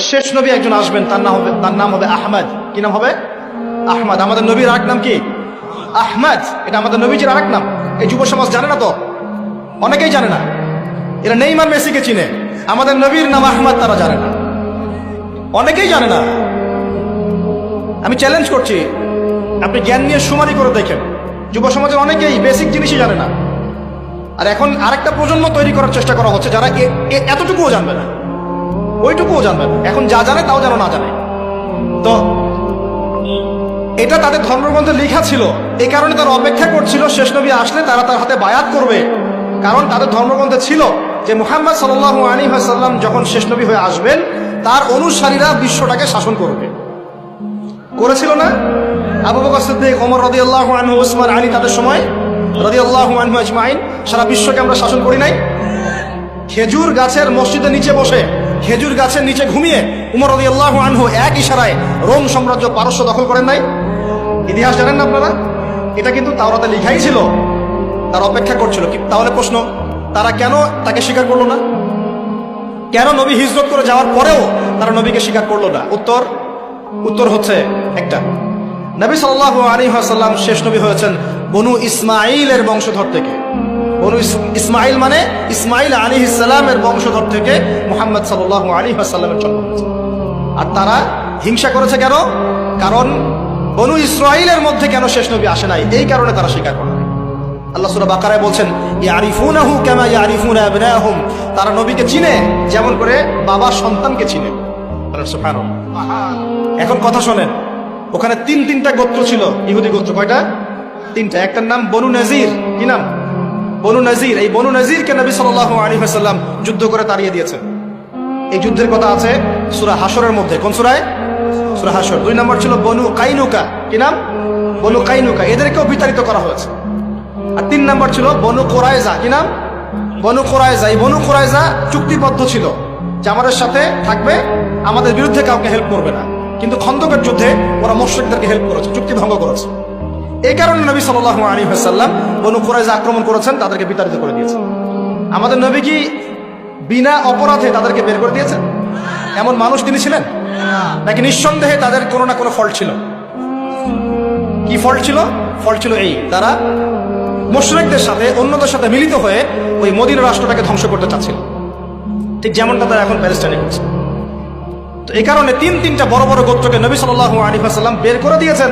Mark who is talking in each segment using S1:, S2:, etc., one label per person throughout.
S1: শেষ নবী একজন আসবেন, তার নাম হবে, তার নাম হবে আহমদ। কি নাম হবে? আহমদ। আমাদের নবীর আরেক নাম কি? আহমদ। এটা আমাদের নবীজির আরেক নাম। এই যুব সমাজ জানে না তো? অনেকেই জানে না। এরা নেইমার, মেসিকে চিনে। আমাদের নবীর নাম আহমদ, তারা জানে না। অনেকেই জানে না। আমি চ্যালেঞ্জ করছি। আপনি জ্ঞান নিয়ে সুমারি করে দেখেন। যুব সমাজের অনেকেই বেসিক জিনিসই জানে না। আর এখন আরেকটা প্রজন্ম তৈরি করার চেষ্টা করা হচ্ছে যারা এতটুকুও জানবে না। ওইটুকুও জানবে না। এখন যা জানে তাও যেন না জানে। তো, এটা তাদের ধর্মগ্রন্থে লেখা ছিল। এই কারণে তারা অপেক্ষা করছিল, শেষ নবী আসলে তারা তার হাতে বায়াত করবে। কারণ তাদের ধর্মগ্রন্থে ছিল যে মুহাম্মদ সাল্লাহ আলী সাল্লাম যখন শেষ নবী হয়ে আসবেন, তার অনুসারীরা বিশ্বটাকে শাসন করবে। করেছিল না? আবু বকর সিদ্দিক, ওমর রাদিয়াল্লাহু আনহু আলী তাদের সময় আনহু আজমাইন, সারা বিশ্বকে আমরা শাসন করি নাই। খেজুর গাছের মসজিদের নিচে বসে খেজুর গাছের নিচে ঘুমিয়ে উমর রাদিয়াল্লাহু আনহু এক ইশারায় রোম সাম্রাজ্য পারস্য দখল করেন নাই। ইতিহাস জানেন না আপনারা? এটা কিন্তু তাওরাতে লিখাই ছিল। তার অপেক্ষা করছিল। কি তাহলে প্রশ্ন, তারা কেন তাকে স্বীকার করল না? কেন নবী হিজরত করে যাওয়ার পরেও তারা নবীকে স্বীকার করল না? উত্তর উত্তর হচ্ছে একটা। নবী সাল্লাহ আলী সাল্লাম শেষ নবী হয়েছেন বনু ইসমাইলের বংশধর থেকে। ইসমাইল মানে ইসমাইল আলী ইসলামের বংশধর থেকে মোহাম্মদ সাল্লাহ আলী সাল্লামের জন্ম হয়েছে। আর তারা হিংসা করেছে কেন? কারণ বনু ইসরাইলের মধ্যে কেন শেষ নবী আসে নাই? এই কারণে তারা স্বীকার করে আল্লাহ সুরা বাকারায় বলছেন, ইয়ারিফুনাহু কামা ইয়ারিফুনা আবনাহুম। তারা নবীকে চিনে, যেমন করে বাবা সন্তানকে চিনে। এখন কথা শোনেন, ওখানে তিন তিনটা গোত্র ছিল, ইহুদি গোত্র কয়টা? তিনটা। একটার নাম বনু নজির। কি নাম? বনু নজির, এই বনু নজিরকে নবী সাল্লাল্লাহু আলাইহি ওয়াসাল্লাম যুদ্ধ করে তাড়িয়ে দিয়েছে। এই যুদ্ধের কথা আছে সুরা হাসরের মধ্যে। কোন সুরায়? সুরা হাসর দুই নম্বর ছিল বনু কাইনুকা। কি নাম? বনু কাইনুকা। এদেরকেও বিতাড়িত করা হয়েছে। আর তিন নম্বর ছিল বনু কোরাইজা কি নাম? বনু কোরাইজা এই বনু কোরাইজা চুক্তিবদ্ধ ছিল যে আমাদের সাথে থাকবে, আমাদের বিরুদ্ধে কাউকে হেল্প করবে না। কিন্তু খন্দকের যুদ্ধে ওরা মোশ্রিকদেরকে হেল্প করেছে, চুক্তি ভঙ্গ করেছে। এই কারণে নবী সাল্লাহ আলী হাসাল্লাম বনু আক্রমণ করেছেন, তাদেরকে বিতাড়িত করে দিয়েছেন আমাদের নবী কি বিনা অপরাধে তাদেরকে বের করে দিয়েছেন? এমন মানুষ তিনি ছিলেন? নাকি নিঃসন্দেহে তাদের কোনো না কোনো ফল্ট ছিল? কি ফল্ট ছিল? ফল্ট ছিল এই, তারা মুশরিকদের সাথে, অন্যদের সাথে মিলিত হয়ে ওই মদিনা রাষ্ট্রটাকে ধ্বংস করতে চাচ্ছিল। ঠিক যেমনটা তারা এখন প্যালেস্টাইনে করছে। তো এই কারণে তিন তিনটা বড় বড় গোত্রকে নবী সাল্লাহ আলী সাল্লাম বের করে দিয়েছেন।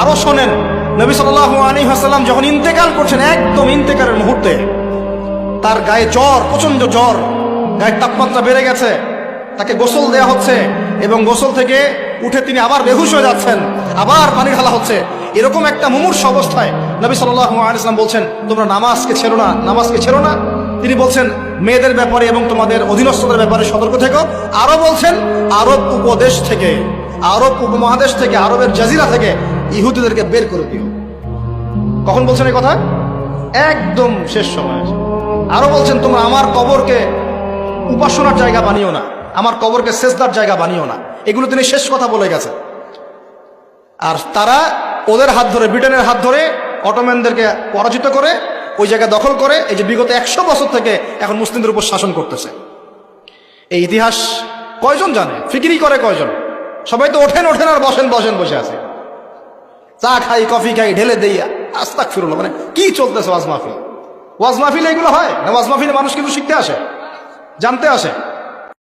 S1: আরও শোনেন নবী সাল্লাহ আলী হাসাল্লাম যখন ইন্তেকাল করছেন, একদম ইন্তেকালের মুহূর্তে, তার গায়ে জ্বর প্রচণ্ড জ্বর, গায়ের তাপমাত্রা বেড়ে গেছে, তাকে গোসল দেয়া হচ্ছে এবং গোসল থেকে উঠে তিনি আবার বেহুশ হয়ে যাচ্ছেন, আবার পানি ঢালা হচ্ছে। এরকম একটা মুমূর্ষ অবস্থায় নবী সাল্লাহ আলিয়াল্লাম বলছেন, তোমরা নামাজকে ছেড়ো না, নামাজকে ছেড়ো না। তিনি বলছেন, মেয়েদের ব্যাপারে এবং তোমাদের অধীনস্থদের ব্যাপারে সতর্ক থেকো। আরও বলছেন, আরব উপদেশ থেকে, আরব উপমহাদেশ থেকে, আরবের জাজিরা থেকে ইহুদিদেরকে বের করে দিও। কখন বলছেন এই কথা? একদম শেষ সময়। আরও বলছেন, তোমরা আমার কবরকে উপাসনার জায়গা বানিও না। আমার কবরকে শেষদার জায়গা বানিও না। এগুলো তিনি শেষ কথা বলে গেছেন। আর তারা ওদের হাত ধরে, ব্রিটেনের হাত ধরে অটোম্যানদেরকে পরাজিত করে, ওই জায়গা দখল করে, এই যে বিগত একশো বছর থেকে এখন মুসলিমদের উপর শাসন করতেছে। এই ইতিহাস কয়জন জানে? ফিকিরি করে কয়জন? সবাই তো ওঠেন ওঠেন আর বসেন বসেন, বসে আছে। চা খাই, কফি খাই, ঢেলে দেইয়া আস্তাক ফিরল মানে কি চলতেছে ওয়াজ মাহফিল? ওয়াজ মাহফিল এগুলো হয় না? ওয়াজ মাহফিলে মানুষ কিন্তু শিখতে আসে, জানতে আসে।